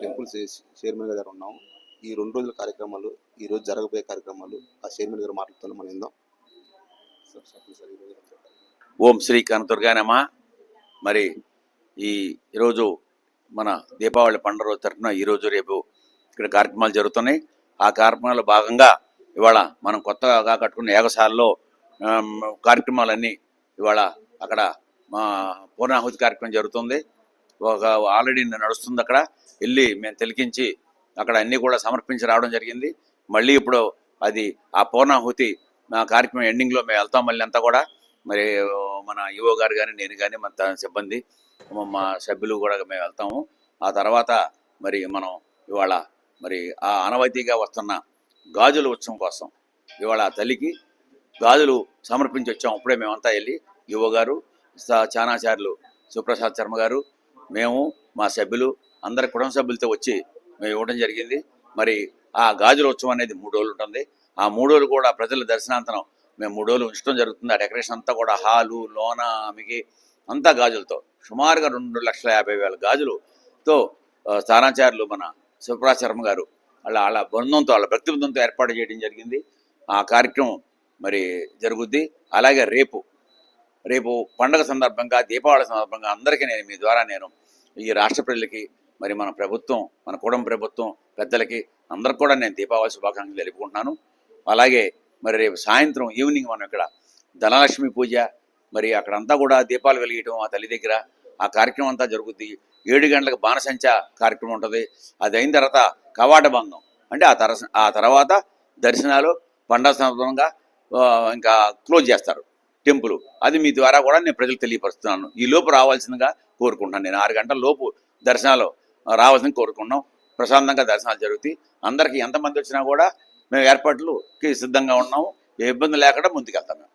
Temples chairman గారు ఉన్నాం. ఈ రెండు రోజుల కార్యక్రమాలు ఈ రోజు జరగబోయే కార్యక్రమాలు ఆ చైర్మన్ గారు మాట్లాడుతున్న మనం విందాం. ఓం శ్రీ కనదుర్గానమ్మ మరి ఈ ఈరోజు మన దీపావళి పండుగ రోజు తరఫున ఈరోజు రేపు ఇక్కడ కార్యక్రమాలు జరుగుతున్నాయి. ఆ కార్యక్రమాల్లో భాగంగా ఇవాళ మనం కొత్తగా కట్టుకున్న యాగశాలలో కార్యక్రమాలన్నీ ఇవాళ అక్కడ మా పూర్ణాహుతి కార్యక్రమం జరుగుతుంది. ఒక ఆల్రెడీ నడుస్తుంది అక్కడ. వెళ్ళి మేము తిలికించి అక్కడ అన్నీ కూడా సమర్పించి రావడం జరిగింది. మళ్ళీ ఇప్పుడు అది ఆ పూర్ణాహుతి నా కార్యక్రమం ఎండింగ్లో మేము వెళ్తాం మళ్ళీ అంతా కూడా. మరి మన ఈవో గారు కానీ నేను కానీ మన సిబ్బంది మా సభ్యులు కూడా మేము వెళ్తాము. ఆ తర్వాత మరి మనం ఇవాళ మరి ఆ అనవైతీగా వస్తున్న గాజుల ఉత్సవం కోసం ఇవాళ తల్లికి గాజులు సమర్పించి వచ్చాము. అప్పుడే మేమంతా వెళ్ళి యువ గారు చానాచార్యులు సుప్రసాద్ శర్మ గారు మేము మా సభ్యులు అందరి కుటుంబ సభ్యులతో వచ్చి మేము ఇవ్వడం జరిగింది. మరి ఆ గాజుల ఉత్సవం అనేది మూడు రోజులు ఉంటుంది. ఆ మూడు రోజులు కూడా ప్రజల దర్శనాంతరం మేము మూడు రోజులు ఉంచడం జరుగుతుంది. ఆ డెకరేషన్ అంతా కూడా హాలు లోన ఆమెకి అంతా గాజులతో. సుమారుగా రెండు లక్షల యాభై వేల గాజులుతో స్థానాచార్యులు మన శివప్రసాద్ శర్మ గారు వాళ్ళ వాళ్ళ బృందంతో వాళ్ళ భక్తి బృందంతో ఏర్పాటు చేయడం జరిగింది. ఆ కార్యక్రమం మరి జరుగుద్ది. అలాగే రేపు రేపు పండగ సందర్భంగా దీపావళి సందర్భంగా అందరికీ నేను మీ ద్వారా నేను ఈ రాష్ట్ర ప్రజలకి మరి మన ప్రభుత్వం మన కూడం ప్రభుత్వం పెద్దలకి అందరికి కూడా నేను దీపావళి శుభాకాంక్షలు తెలుపుకుంటున్నాను. అలాగే మరి రేపు సాయంత్రం ఈవినింగ్ మనం ఇక్కడ ధనలక్ష్మి పూజ మరి అక్కడంతా కూడా దీపాలు వెలిగించడం ఆ తల్లి దగ్గర. ఆ కార్యక్రమం అంతా జరుగుద్ది. ఏడు గంటలకు బాణసంచ కార్యక్రమం ఉంటుంది. అది అయిన తర్వాత కవాట భంగం అంటే ఆ తర ఆ తర్వాత దర్శనాలు పండగ సందర్భంగా ఇంకా క్లోజ్ చేస్తారు. టెంపుల్. అది మీ ద్వారా కూడా నేను ప్రజలకు తెలియపరుస్తున్నాను. ఈ లోపు రావాల్సిందిగా కోరుకుంటున్నాను. నేను ఆరు గంటల లోపు దర్శనాలు రావాల్సింది కోరుకున్నాం ప్రశాంతంగా దర్శనాలు జరుగుతాయి. అందరికీ ఎంతమంది వచ్చినా కూడా మేము ఏర్పాట్లు సిద్ధంగా ఉన్నాము. ఏ ఇబ్బంది లేకుండా ముందుకెళ్తాము మేము.